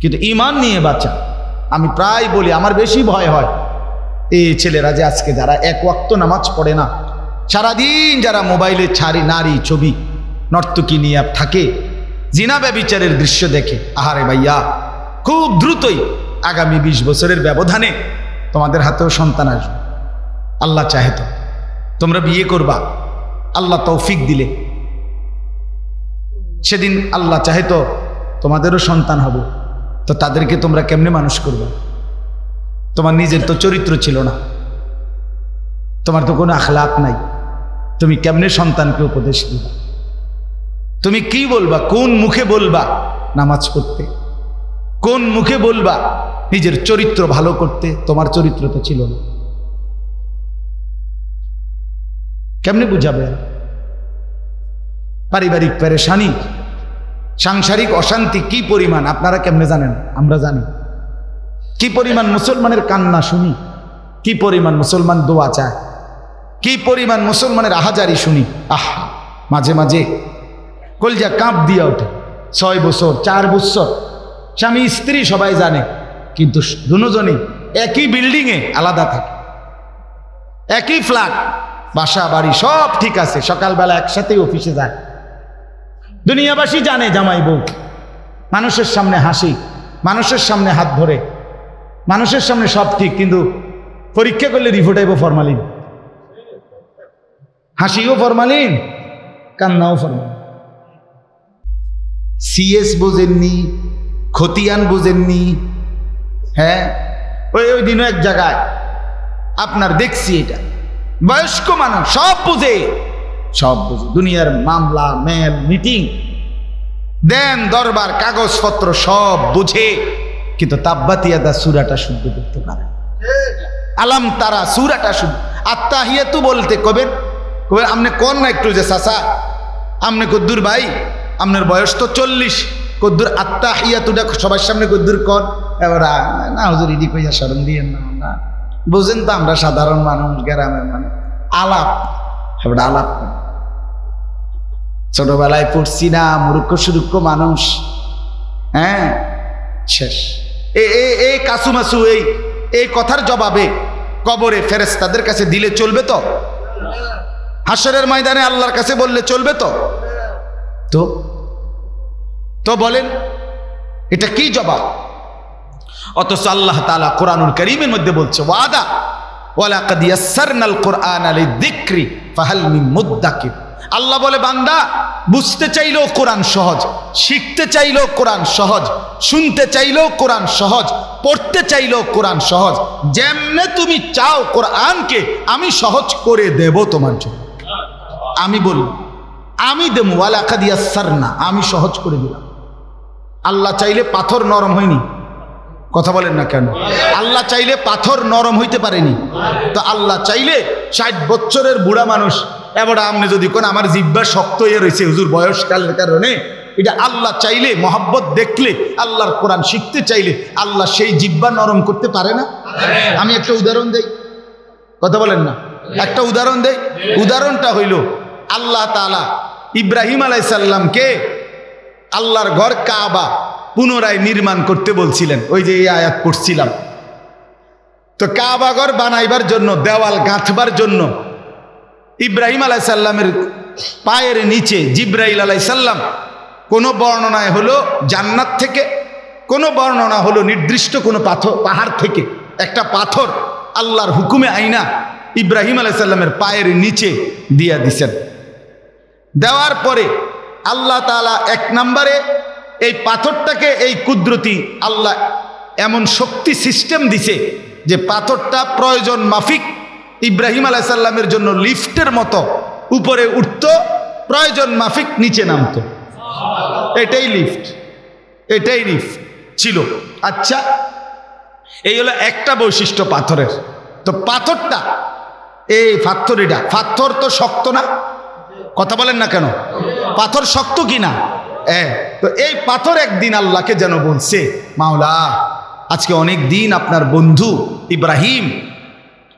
কিন্তু ইমান নিয়ে বাঁচা। আমি প্রায় বলি, আমার বেশি ভয় হয়। এই ছেলেরা যে আজকে যারা এক ওয়াক্ত নামাজ পড়ে না, সারাদিন যারা মোবাইলে ছাড়ি, নারী, ছবি, নর্তকী নিয়ে থাকে, জিনা ব্যবিচারের দৃশ্য দেখে, আহারে ভাইয়া, খুব দ্রুতই আগামী বিশ বছরের ব্যবধানে তোমাদের হাতেও সন্তান আসবে। আল্লাহ চাহে তো, তোমরা বিয়ে করবা, আল্লাহ তৌফিক দিলে। সেদিন আল্লাহ চাহে তো তোমাদেরও সন্তান হবে। তো তাদেরকে তোমরা কেমনে মানুষ করবে? তোমার নিজের তো চরিত্র ছিল না। তোমার তো কোনো আখলাক নাই। তুমি কেমনে সন্তানকে উপদেশ দিবা? তুমি কি বলবা? কোন মুখে বলবা নামাজ পড়তে? কোন মুখে বলবা নিজের চরিত্র ভালো করতে? তোমার চরিত্র তো ছিল না। কেমনে বুঝাবে? পারিবারিক পেরেশানি সাংসারিক অশান্তি কি পরিমাণ? আপনারা কেমনে জানেন? আমরা জানি। কি পরিমাণ মুসলমানের কান্না শুনি? কি পরিমাণ মুসলমান দোয়া চায়? কি পরিমাণ মুসলমানের আহাজারি শুনি? আহা, মাঝে মাঝে কলজা কাঁপ দিয়া ওঠে। ছয় বছর, চার বছর, স্বামী, স্ত্রী সবাই জানে, কিন্তু দুজনই একই বিল্ডিংয়ে আলাদা থাকে। একই ফ্ল্যাট, বাসা, বাড়ি সব ঠিক আছে, সকালবেলা একসাথেই অফিসে যায়। দুনিয়াবাসী জানে জামাই বউ। মানুষের সামনে হাসি, মানুষের সামনে হাত ধরে, মানুষের সামনে সব ঠিক, কিন্তু পরীক্ষা করলে রিপোর্ট ফরমালিন। হাসিও ফরমালিন, কান্নাও ফরমালিন। সিএস বোঝেননি, খতিয়ান বোঝেননি হ্যাঁ? ওই ওই দিনও এক জায়গায়। আপনার দেখছি এটা। বয়স্ক মানুষ, সব বুঝে। সব বুঝে। দুনিয়ার মামলা মেল মিটিং। দেন দরবার, কাগজপত্র সব বুঝে। কিন্তু তাব্বাতিয়াদা সুরাটা শুদ্ধ করতে পারে আলাম তারা সুরাটা শুদ্ধ আত্মাহিয়াতু বলতে কবেন কবেন আপনি কোন না একটু যে চাচা? আপনি কদ্দুর ভাই? আপনার বয়স তো চল্লিশ। কদ্দুর আত্মাহিয়াতুটা সবার সামনে কদ্দুর কন এবার না, হুজুর, ইডি কইয়া শরম দিয়েন না না। বুঝেন তো আমরা সাধারণ মানুষ, গ্রামের মানুষ। আলাপ। এবার আলাপ। ছোটবেলায় পড়ছি না মুরুক্ষ সুরুক্ষ মানুষ। হ্যাঁ? শেষ। এই কাসু মাসু এই এই কথার জবাবে কবরে ফেরেস তাদের কাছে দিলে চলবে তো? হাসরের ময়দানে আল্লাহর কাছে বললে চলবে তো? তো? তো বলেন এটা কি জবাব? অথচ আল্লাহ তালা কোরআনুল করিমের মধ্যে বলছে ওয়াদা ওয়ালাকাদ ইয়াসসারনাল কোরআন লিযিকরি ফাহাল মিন মুদ্দাকির। আল্লাহ বলে, বান্দা, বুঝতে চাইলেও কোরআন সহজ, শিখতে চাইলেও কোরআন সহজ, শুনতে চাইলেও কোরআন সহজ, পড়তে চাইলেও কোরআন সহজ, যেমনে তুমি চাও কোরআনকে, আমি সহজ করে দেব তোমার জন্য। আমি বলি আমি দেবো ওয়ালাকাদ না আমি সহজ করে দিলাম। আল্লাহ চাইলে পাথর নরম হয়নি। কথা বলেন না কেন? আল্লাহ চাইলে পাথর নরম হইতে পারেনি। তো আল্লাহ চাইলে ষাট বছরের বুড়া মানুষ এবার আপনি যদি কোন, আমার জিব্বা শক্ত হয়ে রয়েছে, হুজুর বয়সকালের কারণে, এটা আল্লাহ চাইলে মহাব্বত দেখলে, আল্লাহর কোরআন শিখতে চাইলে, আল্লাহ সেই জিব্বা নরম করতে পারে না? আমি একটা উদাহরণ দেই। কথা বলেন না। একটা উদাহরণ দেই। উদাহরণটা হইল, আল্লাহ তাআলা ইব্রাহিম আলাইসাল্লামকে আল্লাহর ঘর কাবা পুনরায় নির্মাণ করতে বলছিলেন। ওই যে এই আয়াত পড়ছিলাম। তো কাবা ঘর বানাইবার জন্য, দেওয়াল গাঁথবার জন্য ইব্রাহিম আলাইসাল্লামের পায়ের নিচে জিব্রাইল আলাইসাল্লাম কোনো বর্ণনায় হলো জান্নাত থেকে, কোনো বর্ণনা হলো নির্দিষ্ট কোনো পাথর, পাহাড় থেকে। একটা পাথর আল্লাহর হুকুমে আইনা ইব্রাহিম আলাইসাল্লামের পায়ের নিচে দিয়া দিছেন। দেওয়ার পরে আল্লাহ তাআলা এক নম্বরে এই পাথরটাকে, এই কুদরতি আল্লাহ এমন শক্তি সিস্টেম দিছে যে পাথরটা প্রয়োজন মাফিক ইব্রাহিম আলাইসাল্লামের জন্য লিফটের মতো উপরে উঠত, প্রয়োজন মাফিক নিচে নামতো। এটাই লিফট এটাই লিফট ছিল। আচ্ছা এই হলো একটা বৈশিষ্ট্য পাথরের। তো পাথরটা, এই পাথরিটা পাথর তো শক্ত না? কথা বলেন না কেন? পাথর শক্ত কিনা? হ্যাঁ তো এই পাথর একদিন আল্লাহকে যেন বলছে, মাওলা, আজকে অনেক দিন আপনার বন্ধু ইব্রাহিম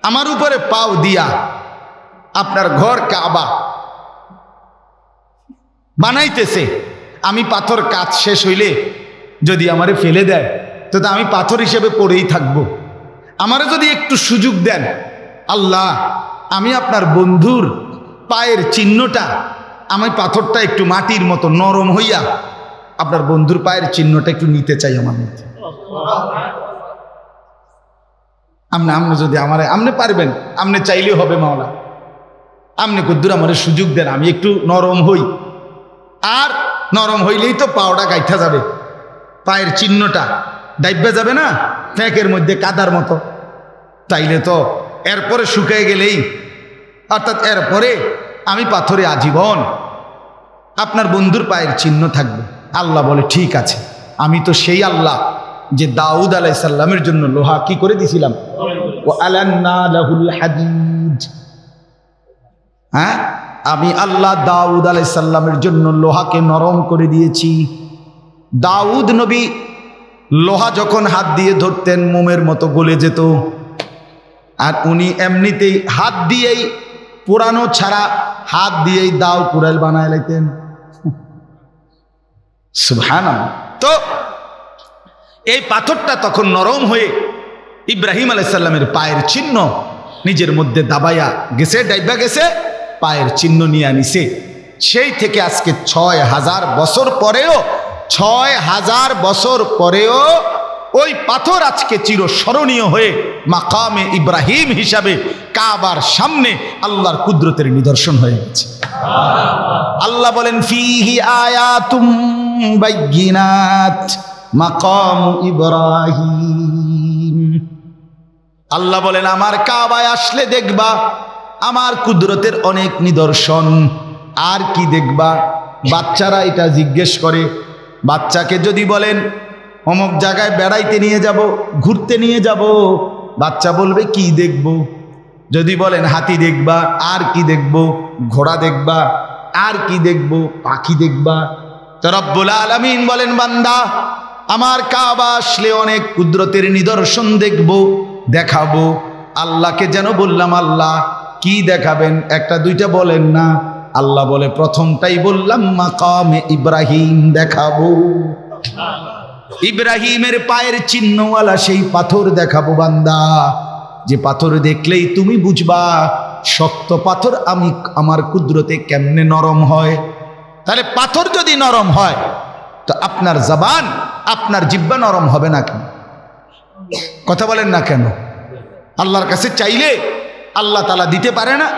আমার উপরে পাও দিয়া আপনার ঘর কাবা বানাইতেছে। আমি পাথর কাজ শেষ হইলে যদি আমারে ফেলে দেয়, তো আমি পাথর হিসেবে পড়েই থাকব। আমারে যদি একটু সুযোগ দেন, আল্লাহ, আমি আপনার বন্ধুর পায়ের চিহ্নটা, আমি পাথরটা একটু মাটির মতো নরম হইয়া আপনার বন্ধুর পায়ের চিহ্নটা একটু নিতে চাই আমার মধ্যে। আপনি আপনি যদি আমার আপনি পারবেন আপনি চাইলেও হবে মাওলা। আপনি কুদ্দুর আমার সুযোগ দেন, আমি একটু নরম হই। আর নরম হইলেই তো পাওটা গাইথা যাবে। পায়ের চিহ্নটা ডাইব্যা যাবে না? ফ্যাঁকের মধ্যে কাদার মতো। তাইলে তো এরপরে শুকিয়ে গেলেই, অর্থাৎ এরপরে আমি পাথরে আজীবন আপনার বন্ধুর পায়ের চিহ্ন থাকবে। আল্লাহ বলে, ঠিক আছে, আমি তো সেই আল্লাহ। যে দাউদ আলাইসাল্লামের জন্য লোহা কি করে দিছিলাম? ও হ্যাঁ? আমি আল্লাহ দাউদ আলাইসাল্লামের জন্য লোহাকে নরম করে দিয়েছি। দাউদ নবী লোহা যখন হাত দিয়ে ধরতেন, মোমের মতো গলে যেত। আর উনি এমনিতেই হাত দিয়েই পুরানো ছাড়া হাত দিয়েই দাও কুড়াইল বানায় লাইতেন। সুবহান তো এই পাথরটা তখন নরম হয়ে ইব্রাহিম আলাইসাল্লামের পায়ের চিহ্ন নিজের মধ্যে দাবাইয়া গেছে ডাইবা গেছে, পায়ের চিহ্ন নিয়ে আনিছে। সেই থেকে আজকে ছয় হাজার বছর পরেও, ছয় হাজার বছর পরেও ওই পাথর আজকে চিরস্মরণীয় হয়ে মাকামে ইব্রাহিম হিসাবে কাবার সামনে আল্লাহর কুদরতের নিদর্শন হয়ে গেছে। আল্লাহ বলেন, ফিহি আয়াতুম বাইয়িনাত। মাকাম ইব্রাহিম। আল্লাহ বলেন, আমার কাবায় আসলে দেখবা আমার কুদরতের অনেক নিদর্শন। আর কি দেখবা? বাচ্চারা এটা জিজ্ঞেস করে। বাচ্চাকে যদি বলেন, অমুক জায়গায় বেড়াইতে নিয়ে যাব, ঘুরতে নিয়ে যাব? বাচ্চা বলবে, কি দেখব? যদি বলেন, হাতি দেখবা, আর কি দেখব? ঘোড়া দেখবা, আর কি দেখব? পাখি দেখবা? তো রব্বুল আলমিন বলেন, বান্দা আমার কাবা আসলে অনেক কুদরতের নিদর্শন দেখব, দেখাবো। আল্লাহকে যেন বললাম, আল্লাহ, কি দেখাবেন? একটা, দুইটা বলেন না। আল্লাহ বলে, প্রথমটাই বললাম, মাকামে ইব্রাহিম দেখাবো। ইব্রাহিমের পায়ের চিহ্নওয়ালা সেই পাথর দেখাবো, বান্দা। যে পাথর দেখলেই তুমি বুঝবা, শক্ত পাথর আমি, আমার কুদরতে কেমনে নরম হয়। তাহলে পাথর যদি নরম হয়, তো আপনার জবান আপনার জিব্বা নরম হবে না কেন? কথা বলেন না কেন? আল্লাহর কাছে চাইলে আল্লাহ তালা দিতে পারে না।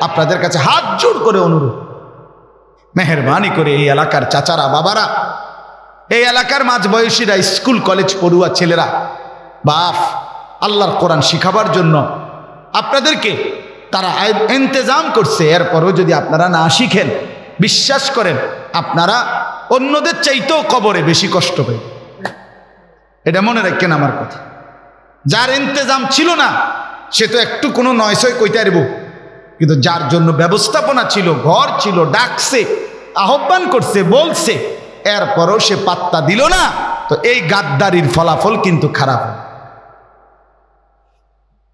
আপনাদের কাছে হাত জোর করে অনুরোধ। মেহরবানি করে এই এলাকার চাচারা, বাবারা, এই এলাকার মাঝ বয়সীরা স্কুল, কলেজ পড়ুয়া ছেলেরা, বাপ, আল্লাহর কোরআন শিখাবার জন্য আপনাদেরকে তারা ইন্তজাম করছে। এরপরও যদি আপনারা না শিখেন, বিশ্বাস করেন আপনারা অন্যদের চাইতেও কবরে বেশি কষ্ট পাই এটা মনে রাখেন আমার কথা। যার ইন্তজাম ছিল না, সে তো একটু কোনো নয়সই কইতে পারব। কিন্তু যার জন্য ব্যবস্থাপনা ছিল, ঘর ছিল, ডাকছে, আহ্বান করছে, বলছে, এরপরও সে পাত্তা দিল না, তো এই গাদ্দারির ফলাফল কিন্তু খারাপ।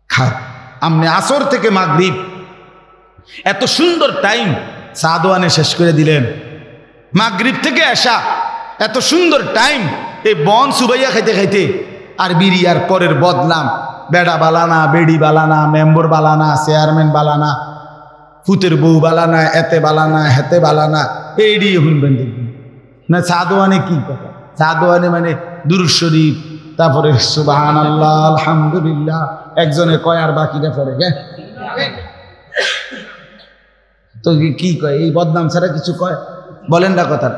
খারাপ আপনি আসর থেকে মাগরিব। এত সুন্দর টাইম সাদোয়ানে শেষ করে দিলেন। মাগরিব থেকে আসা এত সুন্দর টাইম এই বন সুবাইয়া খাইতে খাইতে, আর বিরিয়ার পরের বদনাম, বেড়া বালানা, বেড়ি বালানা, মেম্বর বালানা চেয়ারম্যান বালানা ফুতের বউ বালানা, এতে বালানা, হেতে বালানা এইডি শুনবেন দেখবেন না সাদোয়ানে কি কথা? সাদোয়ানে মানে দুর শরীফ, তারপরে সুবাহান আল্লাহ আলহামদুলিল্লাহ, একজনে কয় আর বাকিটা পরে গে তো কি কয়? এই বদনাম ছাড়া কিছু কয়? বলেন না কথা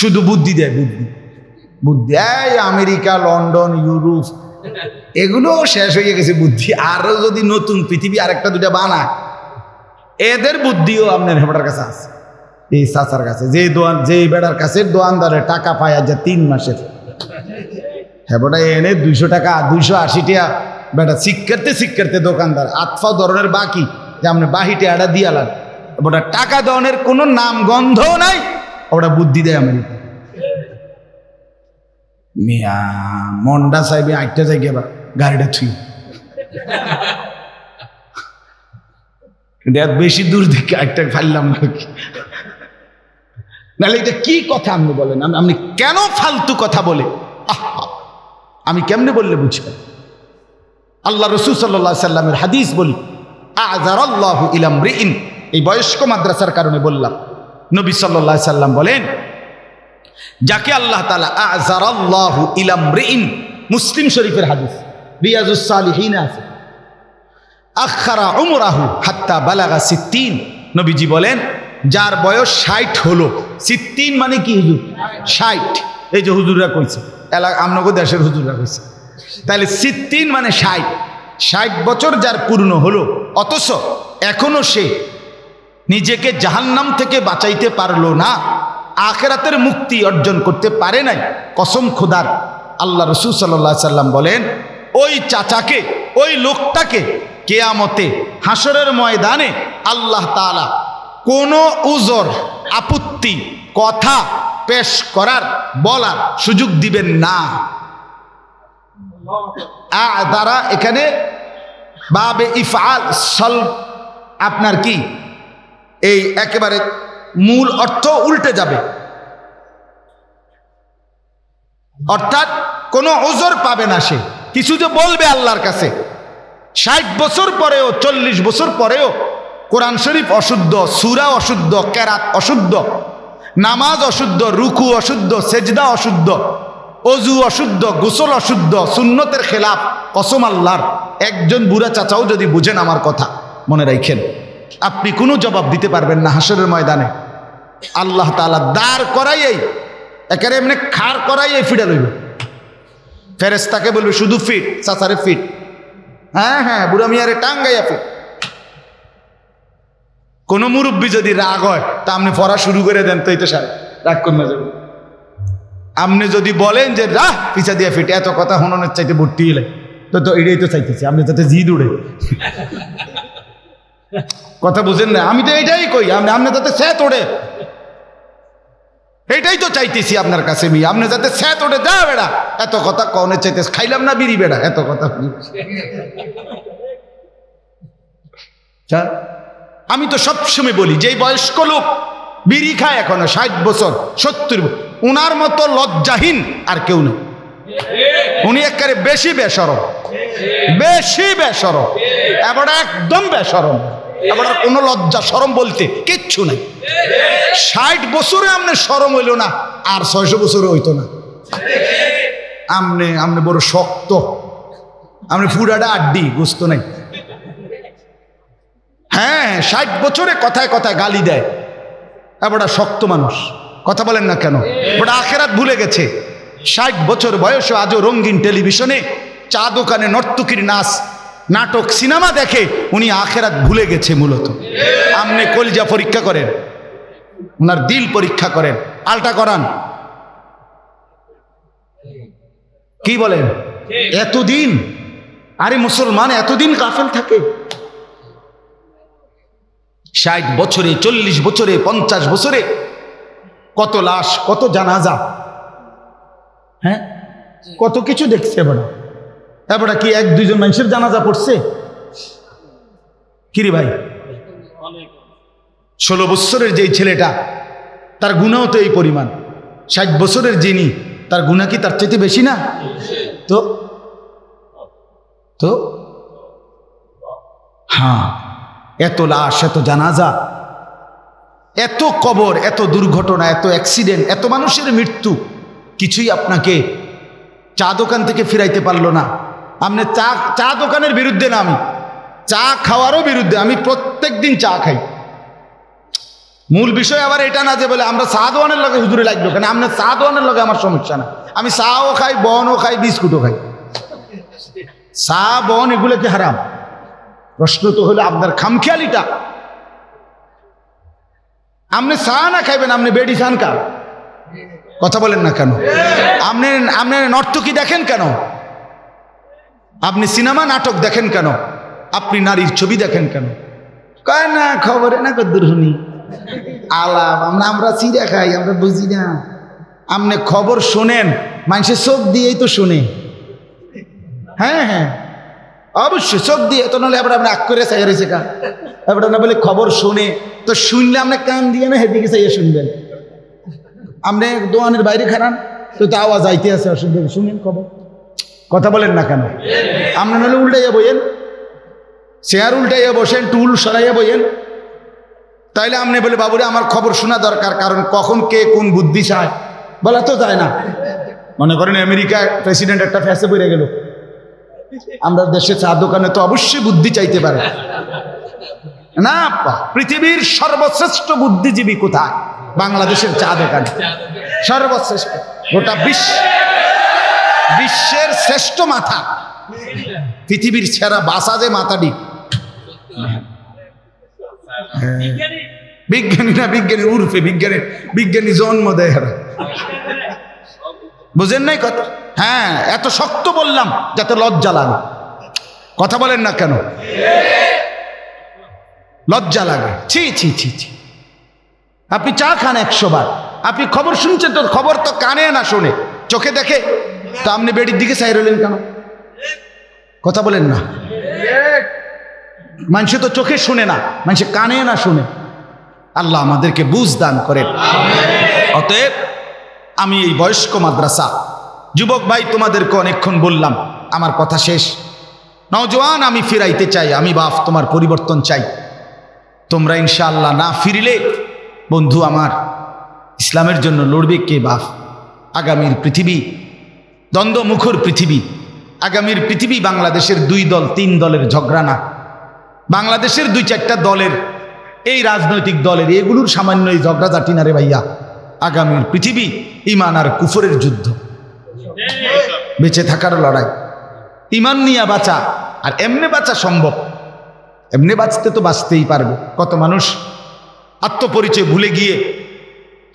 শুধু বুদ্ধি দেয়, বুদ্ধি। বুদ্ধি, এই আমেরিকা, লন্ডন, ইউরোপ এগুলো শেষ হয়ে গেছে বুদ্ধি। আরও যদি নতুন পৃথিবী আরেকটা দুটা বানায়, এদের বুদ্ধিও আপনার হেবটার কাছে আছে, এই চাচার কাছে। যে দোয়ান, যে বেড়ার কাছে দোয়ানদারে টাকা পায় আজ তিন মাসের। হেবটা এনে দুইশো টাকা, দুইশো আশি টাকা বেটা শিক্ষার্থে শিক্ষার্থে দোকানদার। আতফা ধরনের বাকি, যে আপনি বাহিটে আডা দিয়ালান ওটা টাকা দেওয়ানের কোনো নাম গন্ধও নাই। ওটা বুদ্ধি দেয় আমেরিকা মিয়া মন্ডা সাহেবে আটটা যাই এবার গাড়িটা থুই বেশি দূর থেকে একটা ফাইলাম না নাহলে এটা কি কথা আপনি বলেন আপনি- কেন ফালতু কথা বলে আমি কেমনে বললে বুঝবেন আল্লাহ রসুল সাল্লাহ সাল্লামের হাদিস বলি আজার আল্লাহ ইলাম এই বয়স্ক মাদ্রাসার কারণে বললাম নবী সাল্লাহ সাল্লাম বলেন, যাকে আল্লাহ তালা আজার আল্লাহ ইলাম মুসলিম শরীফের হাদিস রিয়াজুসালিহীন আছে। আখারা উমরাহু হাত্তা বালাগা সিদ্দিন নবীজি বলেন, যার বয়স ষাট হলো। সিদ্দিন মানে কি হুজুর? ষাট। এই যে হুজুররা কইছে এলাকা আমনগো দেশের হুজুররা কইছে। তাহলে সিদ্দিন মানে ষাট। ষাট বছর যার পূর্ণ হলো, অথচ এখনও সে নিজেকে জাহান্নাম থেকে বাঁচাইতে পারল না, আখেরাতের মুক্তি অর্জন করতে পারে নাই। কসম খোদার, আল্লাহ রসুল সাল্লাহ সাল্লাম বলেন, ওই চাচাকে, ওই লোকটাকে কেয়ামতে হাসরের ময়দানে আল্লাহ তালা কোনো উজর, আপত্তি, কথা পেশ করার, বলার সুযোগ দিবেন না। দ্বারা এখানে বাবে ইফআল সল আপনার কি? এই একেবারে মূল অর্থ উল্টে যাবে। অর্থাৎ কোনো ওজোর পাবে না সে। কিছু যে বলবে আল্লাহর কাছে। ষাট বছর পরেও, চল্লিশ বছর পরেও কোরআন শরীফ অশুদ্ধ, সুরা অশুদ্ধ ক্যারাত অশুদ্ধ, নামাজ অশুদ্ধ, রুকু অশুদ্ধ, সেজদা অশুদ্ধ, অজু অশুদ্ধ, গোসল অশুদ্ধ, সুন্নতের খেলাফ, কসম আল্লাহর। একজন বুড়া চাচাও যদি বুঝেন আমার কথা, মনে রাখেন। আপনি কোনো জবাব দিতে পারবেন না হাসরের ময়দানে। আল্লাহ তালা দাঁড় করাইয়েই, একেবারে এমনি খার করাইয়ে ফিরে লইব। ফেরেস্তাকে বলবে, শুধু ফিট, চাচারে ফিট। হ্যাঁ হ্যাঁ বুড়া মিয়ারে টাঙ্গাইয়া ফিট। কোনো মুরব্বী যদি রাগ হয়, তা আপনি পড়া শুরু করে দেন তো তো সার রাগ যাবে। আপনি যদি বলেন যে, রাহ, পিছা দিয়ে ফিট। এত কথা হননের চাইতে ভর্তি এলে তো তো এটাই তো চাইতেছি, আপনি যাতে জিদ উড়ে। কথা বুঝেন না, আমি তো এইটাই কই আমি আপনি যাতে স্যাত ওড়ে। এটাই তো চাইতেছি আপনার কাছে মি আপনি যাতে স্যাত ওড়ে। যা বেড়া, এত কথা কনে চাইতেছ, খাইলাম না বিড়ি বেড়া, এত কথা আমি তো সবসময় বলি যে বয়স্ক লোক বিড়ি খায় এখনও ষাট বছর, সত্তর উনার মতো লজ্জাহীন আর কেউ নেই। উনি একেবারে বেশি বেসরম বেশি বেসরম, এবার একদম বেসরম। আর কোনো লজ্জা সরম বলতে কিচ্ছু নাই। ষাট বছরে আমনে সরম হইল না, আর ছয়শো বছরে হইতো না। আমনে আমনে বড় শক্ত। আমনে ফুডাটা আড্ডি, বুঝতো নাই? হ্যাঁ ষাট বছরে কথায় কথায় গালি দেয়। এবারটা শক্ত মানুষ। কথা বলেন না কেন? ওটা আখেরাত ভুলে গেছে। ষাট বছর বয়সে আজও রঙিন টেলিভিশনে চা দোকানে নর্তকীর নাচ নাটক, সিনেমা দেখে উনি আখেরাত ভুলে গেছে মূলত। আমনে কলিজা পরীক্ষা করেন ওনার দিল পরীক্ষা করেন, আলটা করান। কি বলেন? এতদিন? আরে মুসলমান, এতদিন কাফেল থাকে। ষাট বছরে, চল্লিশ বছরে, পঞ্চাশ বছরে, কত লাশ, কত জানাজা। হ্যাঁ? কত কিছু দেখছে এবারে। এবারে কি এক, দুইজন মানুষের জানাজা পড়ছে? কিরে ভাই? ষোলো বছরের যেই ছেলেটা, তার গুণাও তো এই পরিমাণ। ষাট বছরের যিনি, তার গুণা কি তার চাইতে বেশি না? তো তো হ্যাঁ এত লাশ, এত জানাজা, এত কবর, এত দুর্ঘটনা, এত অ্যাক্সিডেন্ট, এত মানুষের মৃত্যু, কিছুই আপনাকে চা দোকান থেকে ফিরাইতে পারল না। আপনি চা চা দোকানের বিরুদ্ধে না আমি। চা খাওয়ারও বিরুদ্ধে, আমি প্রত্যেক দিন চা খাই। মূল বিষয় আবার এটা না যে বলে আমরা চা দোয়ানের লগে হুজুরে লাগল কেন? আপনার চা দোয়ানের লগে আমার সমস্যা না। আমি চাও খাই, বনও খাই, বিস্কুটও খাই। চা, বন এগুলো কি হারাম? প্রশ্ন তো হলো আপনার খামখেয়ালিটা। আপনি চা না খাইবেন আপনি বেডি খান কা কথা বলেন না কেন? আপনি আপনি নর্তকী দেখেন কেন? আপনি সিনেমা, নাটক দেখেন কেন? আপনি নারীর ছবি দেখেন কেন? কয়, না, খবরে না কদ্দুর শুনি আলাপ, আমরা আমরা চিড়া খাই, আমরা বুঝি না। আপনি খবর শোনেন, মানুষের চোখ দিয়েই তো শুনে। হ্যাঁ হ্যাঁ। অবশ্যই, চোখ দিয়ে তো নাহলে এবার আপনি আগ করে চাই রয়েছে কা। এবার না বলে খবর শোনে, তো শুনলে আপনি কান দিয়ে না হেদিকে চাইয়ে শুনবেন? আপনি দোকানের বাইরে খারান, তো তো আওয়াজ আইতে আছে অসুবিধা শুনেন খবর। কথা বলেন না কেন? আপনি নাহলে উল্টাইয়া বইয়েন। চেয়ার উল্টাইয়া বসেন, টুল সরাইয়া বইয়েন। তাইলে আপনি বলে, বাবুরে, আমার খবর শোনা দরকার, কারণ কখন কে কোন বুদ্ধি চায়? বলা তো যায় না। মনে করেন আমেরিকা প্রেসিডেন্ট একটা ফ্যাসে পড়ে গেল। আমরা দেশে চা দোকানে তো অবশ্যই বুদ্ধি চাইতে পারে। না পৃথিবীর সর্বশ্রেষ্ঠ বুদ্ধিজীবী কোথায়? বাংলাদেশের চা দোকান। সর্বশ্রেষ্ঠ, গোটা বিশ্ব। বিশ্বের শ্রেষ্ঠ মাথা। পৃথিবীর সেরা বাসা যে মাথাটি। বিজ্ঞানী না বিজ্ঞানী, উর্ফে বিজ্ঞানী। বিজ্ঞানী জন্ম দেয়। বুঝেন নাই কথা? হ্যাঁ এত শক্ত বললাম যাতে লজ্জা লাগে। কথা বলেন না কেন? লজ্জা লাগে। ছি ছি ছি ছি। আপনি চা খান একশো বার। আপনি খবর শুনছেন তো? খবর তো কানে না শোনে। চোখে দেখে তো আপনি বেডির দিকে চাই রইলেন কেন? কথা বলেন না। মানুষ তো চোখে শুনে না, মানুষ কানে না শুনে। আল্লাহ আমাদেরকে বুঝ দান করেন। অতএব আমি এই বয়স্ক মাদ্রাসা, যুবক ভাই তোমাদেরকে অনেকক্ষণ বললাম, আমার কথা শেষ। নওজোয়ান, আমি ফিরাইতে চাই, আমি বাপ তোমার পরিবর্তন চাই। তোমরা ইনশাআল্লাহ না ফিরিলে, বন্ধু আমার, ইসলামের জন্য লড়বে কে বাপ? আগামীর পৃথিবী দ্বন্দ্বমুখর পৃথিবী। আগামীর পৃথিবী বাংলাদেশের দুই দল, তিন দলের ঝগড়া না বাংলাদেশের দুই চারটা দলের, এই রাজনৈতিক দলের, এগুলোর সামান্য এই ঝগড়াঝাটি না রে ভাইয়া। আগামীর পৃথিবী ইমান আর কুফরের যুদ্ধ। বেঁচে থাকার লড়াই। ইমান নিয়ে বাঁচা, আর এমনি বাঁচা সম্ভব। এমনি বাঁচতে তো বাঁচতেই পারবে। কত মানুষ আত্মপরিচয় ভুলে গিয়ে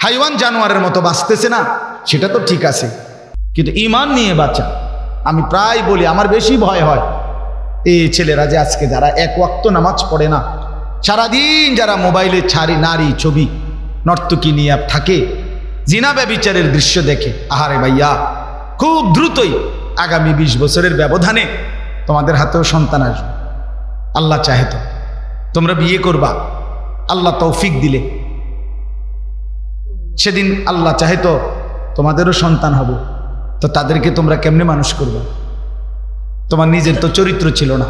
হাইওয়ান জানোয়ারের মতো বাঁচতেছে না, সেটা তো ঠিক আছে। কিন্তু ইমান নিয়ে বাঁচা আমি প্রায় বলি, আমার বেশি ভয় হয়। এই ছেলেরা যে আজকে যারা এক ওয়াক্ত নামাজ পড়ে না, সারাদিন যারা মোবাইলে ছাড়ি, নারী ছবি, নর্তকী নিয়ে থাকে, জিনা ব্যবিচারের দৃশ্য দেখে, আহারে ভাইয়া, খুব দ্রুতই আগামী বিশ বছরের ব্যবধানে তোমাদের হাতেও সন্তান আসবে। আল্লাহ চাহে তো, তোমরা বিয়ে করবা, আল্লাহ তৌফিক দিলে। সেদিন আল্লাহ চাহে তো তোমাদেরও সন্তান হবে। তো তাদেরকে তোমরা কেমনে মানুষ করবে? তোমার নিজের তো চরিত্র ছিল না।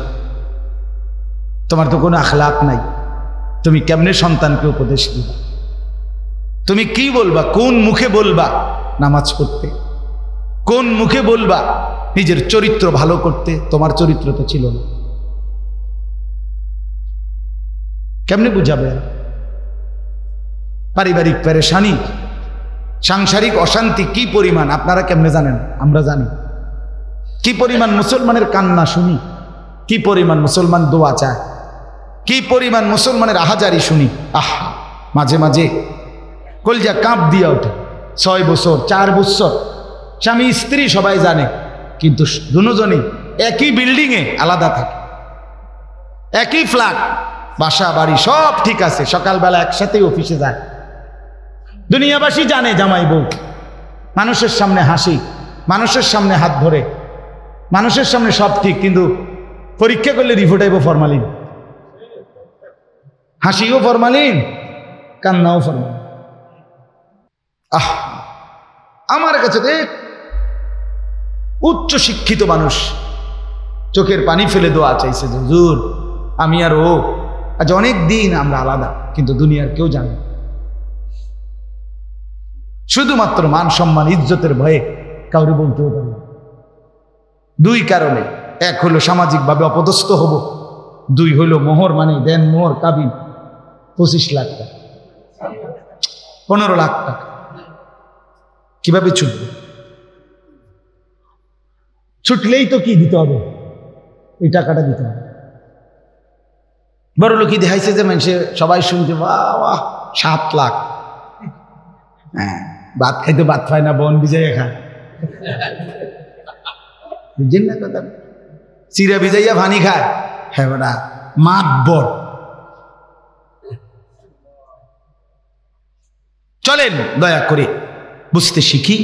তোমার তো কোনো আখলাপ নাই। তুমি কেমনে সন্তানকে উপদেশ দিবা? তুমি কি বলবা? কোন মুখে বলবা নামাজ পড়তে? কোন মুখে বলবা নিজের চরিত্র ভালো করতে? তোমার চরিত্র তো ছিল না। কেমনে বুঝাবে? পারিবারিক পেরেশানি সাংসারিক অশান্তি কি পরিমাণ? আপনারা কেমনে জানেন? আমরা জানি। কি পরিমাণ মুসলমানের কান্না শুনি? কি পরিমাণ মুসলমান দোয়া চায়? কি পরিমাণ মুসলমানের আহাজারি শুনি? আহা, মাঝে মাঝে কলজা কাঁপ দিয়ে ওঠে। ছয় বছর, চার বছর। স্বামী, স্ত্রী সবাই জানে, কিন্তু দুজনই একই বিল্ডিংয়ে আলাদা থাকে। একই ফ্ল্যাট, বাসা, বাড়ি সব ঠিক আছে। সকালবেলা একসাথেই অফিসে যায়। দুনিয়াবাসী জানে জামাই বউ। মানুষের সামনে হাসি, মানুষের সামনে হাত ধরে, মানুষের সামনে সব ঠিক, কিন্তু পরীক্ষা করলে রিপোর্ট আইব ফরমালিন। হাসিও ফরমালিন, কান্নাও ফরমালিন। আহ, আমার কাছে এক উচ্চ শিক্ষিত মানুষ, চোখের পানি ফেলে দোয়া চাইছে যে হুজুর, আমি আর ও আজ অনেক দিন আমরা আলাদা, কিন্তু দুনিয়ার কেউ জানে। শুধুমাত্র মান, সম্মান, ইজ্জতের ভয়ে কাউরে বলতেও পারি না। দুই কারণে, এক হলো সামাজিকভাবে অপদস্থ হব, দুই হলো মোহর মানে দেন মোহর কাবিন, পঁচিশ লাখ টাকা, পনেরো লাখ টাকা। কীভাবে ছুটবে? ছুটলেই তো কি দিতে হবে? এই টাকাটা দিতে হবে। বড় লোকই দেখাইছে যে মানুষে সবাই শুনছে, বাহ বাহ, সাত লাখ। হ্যাঁ। ভাত খাইতে ভাত খায় না, বন বিজয় খায় বুঝছেন না কথা? চিরা ভিজাইয়া ভানি খায়। হ্যাঁ মাত বর চলেন, দয়া করে বুঝতে শিখি,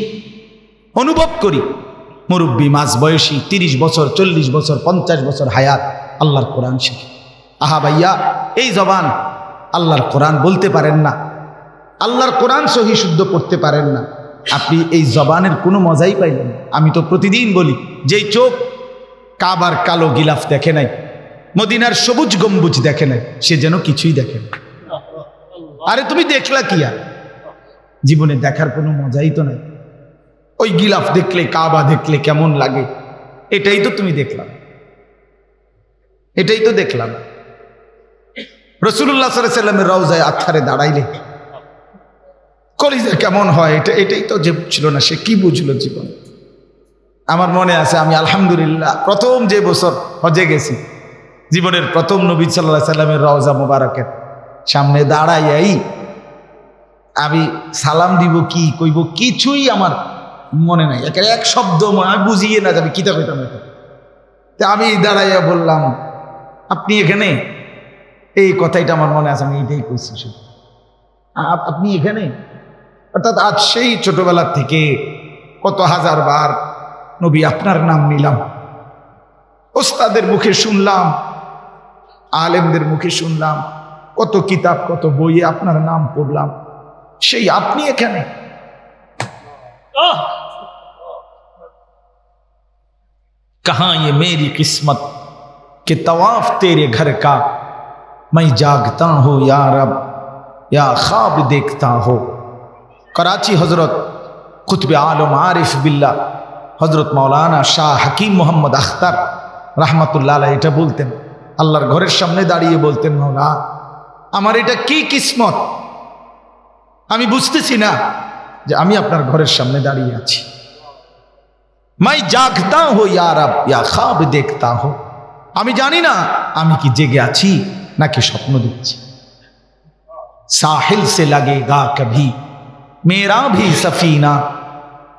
অনুভব করি। মুরব্বী মাস বয়সী, তিরিশ বছর, চল্লিশ বছর, পঞ্চাশ বছর হায়াত আল্লাহর কোরআন শিখি। আহা ভাইয়া, এই জবান আল্লাহর কোরআন বলতে পারেন না। আল্লাহর কোরআন সহি শুদ্ধ পড়তে পারেন না। আপনি এই জবানের কোনো মজাই পাইলেন আমি তো প্রতিদিন বলি, যেই চোখ কাবার কালো গিলাফ দেখে নাই, মদিনার সবুজ গম্বুজ দেখে নাই, সে যেন কিছুই দেখে না। আরে তুমি দেখলা কি আর? জীবনে দেখার কোনো মজাই তো নাই। ওই গিলাফ দেখলে, কাবা দেখলে কেমন লাগে? এটাই তো তুমি দেখলাম এটাই তো দেখলাম রসুল্লাহ সাল্লামের রওজায় আথারে দাঁড়াইলে কলিজা কেমন হয়? এটা এটাই তো যে ছিল না, সে কি বুঝলো জীবন? আমার মনে আছে, আমি আলহামদুলিল্লাহ প্রথম যে বছর হজে গেছি, জীবনের প্রথম নবী সাল্লাহ সাল্লামের রওজা মোবারকের সামনে দাঁড়াইয়াই আমি সালাম দিব কি, কইব কিছুই আমার মনে নাই। একেবারে এক শব্দ আমি বুঝিয়ে না যাবে, কিতা কইতাম এখন? তা আমি দাঁড়াইয়া বললাম, আপনি এখানে? এই কথাইটা আমার মনে আছে, আমি এইটাই কইছি আপনি এখানে? অর্থাৎ আজ সেই ছোটবেলার থেকে কত হাজার বার নবী আপনার নাম নিলাম ওস্তাদের মুখে শুনলাম আলেমদের মুখে শুনলাম কত কিতাব কত বইয়ে আপনার নাম পড়লাম সেই আপনি এখানে कहाँ ये मेरी किस्मत कि तवाफ तेरे घर का मैं जागता हूँ या रब या ख्वाब देखता हो করাচি হজরত কুতবে আলম আরিফ বিল্লা হজরত মৌলানা শাহ হাকিম মোহাম্মদ আখতার রাহমাতুল্লাহ এটা বলতেন। আল্লাহর ঘরের সামনে দাঁড়িয়ে বলতেন মৌলা আমার এটা কি কিসমত? আমি বুঝতেছি না যে আমি আপনার ঘরের সামনে দাঁড়িয়ে আছি। মাই জাগতা হো ইয়ার ইয়া খাব দেখতা হো। আমি জানি না আমি কি জেগে আছি নাকি স্বপ্ন দেখছি। সাহেল সে লাগে গা কভি मेरा भी सफीना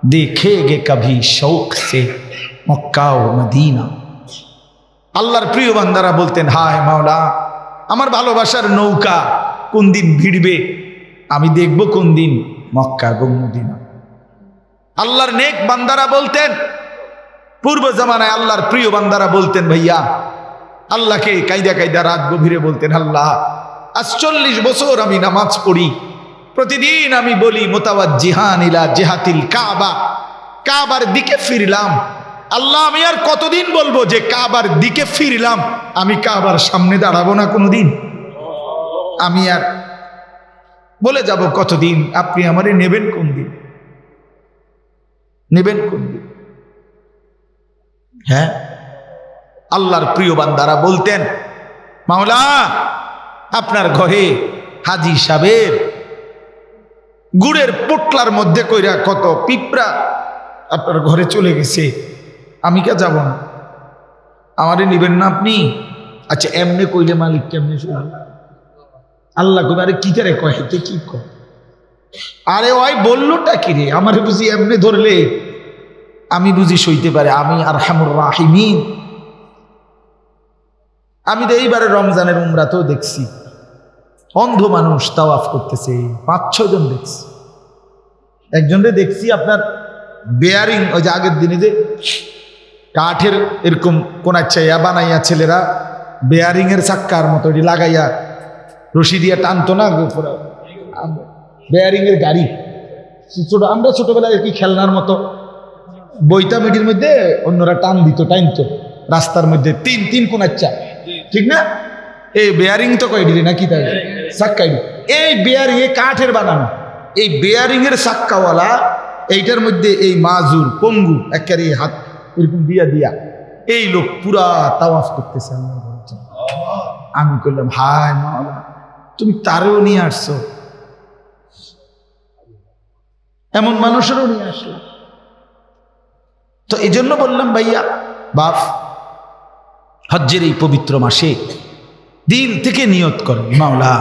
देखेगे कभी शौक से মক্কা ও মদিনা আল্লাহর প্রিয় বান্দারা বলতেন হায় মাওলা আমার ভালোবাসার নৌকা কোন দিন ভিড়বে আমি দেখব কোন দিন মক্কা এবং মদিনা আল্লাহর নেক বান্দারা বলতেন পূর্ব জামানায় আল্লাহর প্রিয় বান্দারা বলতেন ভাইয়া আল্লাহকে কায়দা কায়দা রাত গভীরে বলতেন আল্লাহ আজ চল্লিশ বছর আমি নামাজ পড়ি প্রতিদিন আমি বলি মোতাবাদ জিহান ইলা জেহাতিল কাবা। কাবার দিকে ফিরলাম। আল্লাহ, আমি আর কতদিন বলব যে কাবার দিকে ফিরলাম? আমি কাবার সামনে দাঁড়াবো না কোনোদিন? আমি আর বলে যাব কতদিন? আপনি আমারে নেবেন কোন দিন নেবেন কোন দিন হ্যাঁ? আল্লাহর প্রিয় বান্দারা বলতেন, মাওলা, আপনার ঘরে হাজি সাহেবের গুড়ের পোটলার মধ্যে কইরা কত পিঁপড়া আপনার ঘরে চলে গেছে, আমি কে যাব না? আমারে নিবেন না আপনি? আচ্ছা এমনি কইলে মালিক কেমনে শুনবে? আল্লাহ কবে আরে কি তারে কয়? হেতে কি কয়? আরে ওই বললোটা কি রে? আমারে বুঝি এমনি ধরলে আমি বুঝি সইতে পারে, আমি আর হামুর রাহিমিন। আমি তো এইবারে রমজানের উমরাতেও দেখছি। অন্ধ মানুষ তাওয়াফ করতেছে। পাঁচ, ছয় জন দেখছি। একজনরে দেখছি আপনার বেয়ারিং ওই যে আগের দিনে যে কাঠের এরকম কোন চাইয়া বানাইয়া ছেলেরা বেয়ারিং এর চাক্কার মতো লাগাইয়া রশি দিয়া টানতো না বেয়ারিং এর গাড়ি। ছোট, আমরা ছোটবেলায় কি খেলনার মতো বইটা মিডির মধ্যে অন্যরা টান দিত টাইনতো রাস্তার মধ্যে তিন তিন কোনাচ্চা ঠিক না? এই বেয়ারিং তো কয় দিলে নাকি তাই? চাক্কাই এই বেয়ারিং এ কাঠের বানানো। এই বেয়ারিং এর চাক্কাওয়ালা এইটার মধ্যে এই মাজুর পঙ্গু, একেবারে হাত এরকম দিয়া দিয়া। এই লোক পুরা তাওয়াফ করতেছে আমি করলাম হায় মাওলা তুমি তারও নিয়ে আসছো? এমন মানুষেরও নিয়ে আসলো তো এই জন্য বললাম, ভাইয়া, বাপ, হজ্জের এই পবিত্র মাসে দিল থেকে নিয়ত করেন, মাওলা,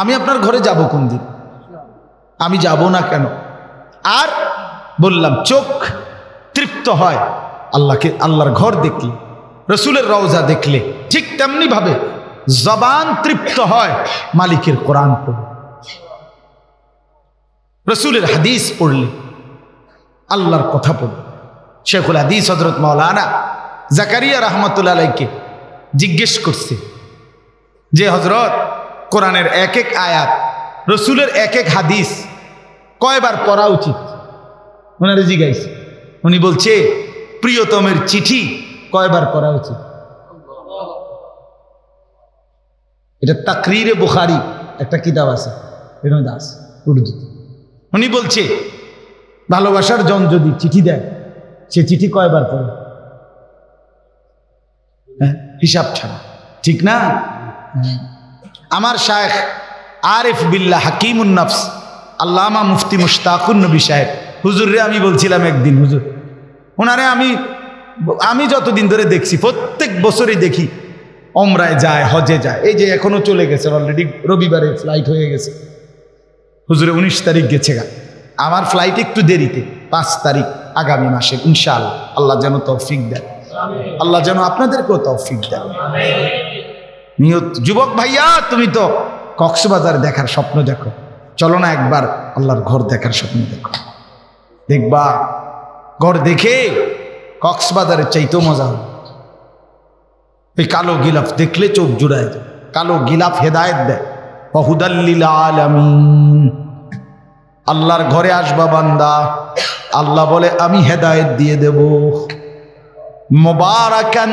আমি আপনার ঘরে যাব কোন দিন? আমি যাব না কেন? আর বললাম, চোখ তৃপ্ত হয় আল্লাহকে, আল্লাহর ঘর দেখলে, রসুলের রওজা দেখলে, ঠিক তেমনি ভাবে জবান তৃপ্ত হয় মালিকের কোরআন পড়লে রসুলের হাদিস পড়লে আল্লাহর কথা পড়লে। শেখুল হাদিস হজরত মৌলানা জাকারিয়া রহমতুল্লাহ আলাইকে জিজ্ঞেস করছে যে হজরত কোরআনের এক এক আয়াত, রসুলের এক এক হাদিস কয়বার পড়া উচিত? ওনারে জিগাইছে উনি বলছে, প্রিয়তমের চিঠি কয়বার পড়া উচিত? এটা তাকরিরে বুখারি একটা কিতাব আছে দাস উর্দু উনি বলছে, ভালোবাসার জন যদি চিঠি দেয়, সে চিঠি কয়বার পড়ে? হ্যাঁ হিসাব ছাড়া। ঠিক না। আমার শায়েখ আরিফ বিল্লাহ হাকিমুন নফস, আল্লামা মুফতি মুশতাকুন নবী সাহেব। হুজুরে আমি বলছিলাম একদিন, হুজুর ওনারে আমি আমি যতদিন ধরে দেখছি, প্রত্যেক বছরই দেখি অমরায় যায়, হজে যায়, এই যে এখনও চলে গেছে অলরেডি রবিবারে ফ্লাইট হয়ে গেছে। হুজুরে, উনিশ তারিখ গেছে গা। আমার ফ্লাইট একটু দেরিতে, পাঁচ তারিখ আগামী মাসে, ইনশাআল্লাহ, আল্লাহ যেন তৌফিক দেন। আল্লাহ যেন আপনাদেরকেও তৌফিক দেন। নিয়ত যুবক ভাইয়া, তুমি তো কক্সবাজার দেখার স্বপ্ন দেখো। চলো না একবার আল্লাহর ঘর দেখার স্বপ্ন দেখো। দেখবা, ঘর দেখে কক্সবাজারের চাইতেও মজা হবে। এই কালো গিলাফ দেখলে চোখ জুড়ায় কালো গিলাফ হেদায়েত দেয়। বহুদাল্লিল আলামিন। আল্লাহর ঘরে আসবা বান্দা। আল্লাহ বলে, আমি হেদায়েত দিয়ে দেব। মোবারাকান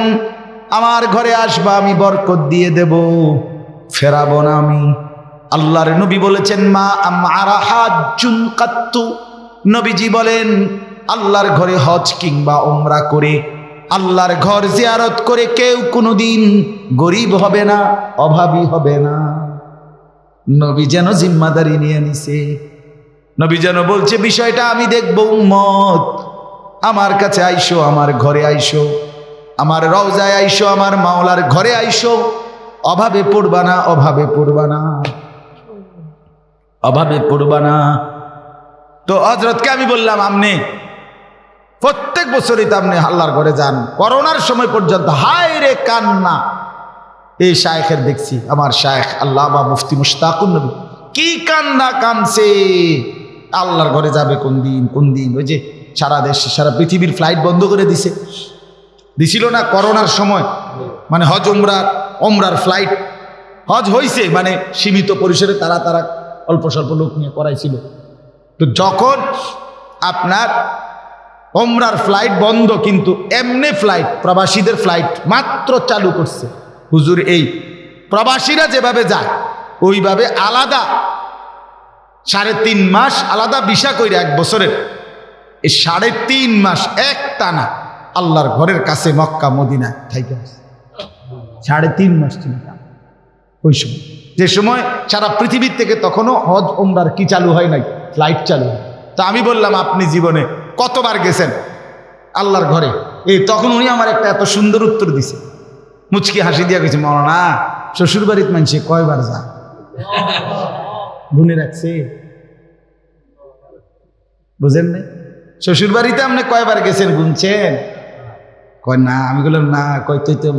আমার ঘরে আসবা, আমি বরকত দিয়ে দেব। ফেরাবো না আমি। আল্লাহর নবী বলেছেন, মা আমারা হাজুন কাত্তু। নবীজি বলেন, আল্লাহর ঘরে হজ কিংবা ওমরা করে, আল্লাহর ঘর জিয়ারত করে কেউ কোনোদিন গরিব হবে না, অভাবী হবে না। নবী যেন জিম্মাদারি নিয়ে নিছে। নবী যেন বলছে, বিষয়টা আমি দেখব, উম্মত। আমার কাছে আইসো, আমার ঘরে আইসো। আমার রওজায় আইসো, আমার মাওলার ঘরে আইসো। অভাবে পড়বা না, অভাবে পড়বা না। অভাবে পড়বা না। তো হজরতকে আমি বললাম, আমনে, প্রত্যেক বছরই তো আপনি আল্লাহর ঘরে যান। করোনার সময় পর্যন্ত, হায় রে কান্না। এই শায়েখের দেখছি, আমার শায়েখ আল্লাহ বা মুফতি মুশতাকুন কি কান্না কানছে? আল্লাহর ঘরে যাবে কোন দিন কোন দিন? ওই যে সারা দেশ, সারা পৃথিবীর ফ্লাইট বন্ধ করে দিছে। দিছিল না করোনার সময়? মানে হজ ওমরার ওমরার ফ্লাইট হজ হইছে মানে সীমিত পরিসরে তারা তারা অল্প স্বল্প লোক নিয়ে করাইছিল। তো যখন আপনার ওমরার ফ্লাইট বন্ধ, কিন্তু এমনি ফ্লাইট প্রবাসীদের ফ্লাইট মাত্র চালু করছে। হুজুর, এই প্রবাসীরা যেভাবে যায়, ওইভাবে আলাদা সাড়ে তিন মাস আলাদা বিষা কইরা এক বছরের। এই সাড়ে তিন মাস এক টানা আল্লাহর ঘরের কাছে মক্কা মদিনা আছে। সাড়ে তিন মাস টানা। ওই সময়। যে সময় সারা পৃথিবীর থেকে তখনও হজ ওমরার কি চালু হয় নাই, ফ্লাইট চালু হয় তা আমি বললাম, আপনি জীবনে কতবার গেছেন আল্লাহর ঘরে? এই তখন উনি আমার একটা এত সুন্দর উত্তর দিছে। মুচকি হাসি দিয়া গেছে মরনা শ্বশুর বাড়িতে মানছে কয়বার যা গুনে রাখছে? বুঝেন নাই? শ্বশুর বাড়িতে আপনি কয়বার গেছেন, গুনছেন? কয়, না। আমি বললাম, না। কয়, তুই তো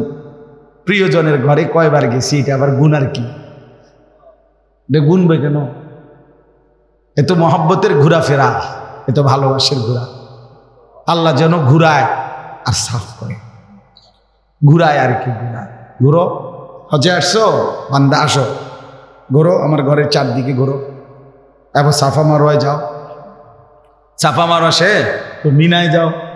প্রিয়জনের ঘরে কয়বার গেছি, এটা আবার গুণ আর কি? গুনবে কেন? এ তো মহব্বতের ঘোরাফেরা, এ তো ভালোবাসার ঘোরা। আল্লাহ যেন ঘুরায় আর সাফ করে। ঘুরায় আর কি ঘুরায়? ঘুরো, হজে আসছো? বান্দা, আসো। ঘোরো, আমার ঘরের চারদিকে ঘোরো। এবার সাফা মারোয় যাও। সাফা মারোয়া সে? তো মিনায় যাও।